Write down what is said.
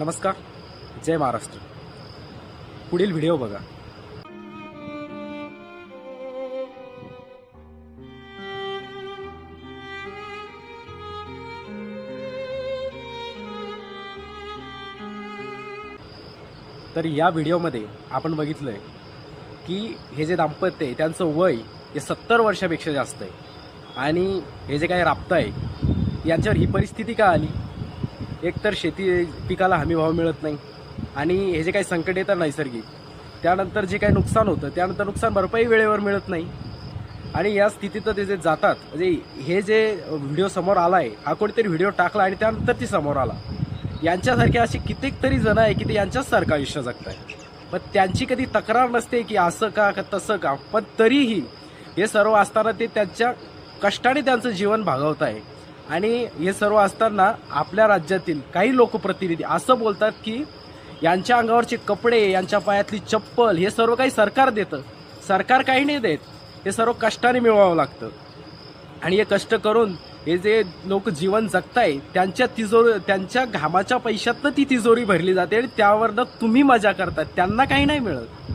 नमस्कार जय महाराष्ट्र. पुढील व्हिडिओ बघा. तर या व्हिडिओमध्ये आपण बघितलंय की हे जे दाम्पत्य आहे त्यांचं वय हे सत्तर वर्षापेक्षा जास्त आहे. आणि हे जे काही राबतं आहे यांच्यावर ही परिस्थिती का आली? एकतर शेती पिकाला हमी भाव मिळत नाही आणि हे जे काही संकट येतं नैसर्गिक त्यानंतर जे काही नुकसान होतं त्यानंतर नुकसान भरपाई वेळेवर मिळत नाही. आणि या स्थितीत ते जे जातात म्हणजे हे जे व्हिडिओ समोर आला आहे हा कोणीतरी व्हिडिओ टाकला आणि त्यानंतर ती समोर आला. यांच्यासारखे असे कित्येक तरी जण आहे की ते यांच्याचसारखं आयुष्य जगत आहे पण त्यांची कधी तक्रार नसते की असं का का तसं का पण तरीही हे सर्व असताना ते त्यांच्या कष्टाने त्यांचं जीवन भागवत आहे आणि हे सर्व असताना आपल्या राज्यातील काही लोकप्रतिनिधी असं बोलतात की यांच्या अंगावरचे कपडे यांच्या पायातली चप्पल हे सर्व काही सरकार देतं. सरकार काही नाही देत. हे सर्व कष्टाने मिळवावं लागतं. आणि हे कष्ट करून हे जे लोक जीवन जगताय त्यांच्या तिजोरी त्यांच्या घामाच्या पैशातनं ती तिजोरी भरली जाते आणि त्यावरनं तुम्ही मजा करतात त्यांना काही नाही मिळत.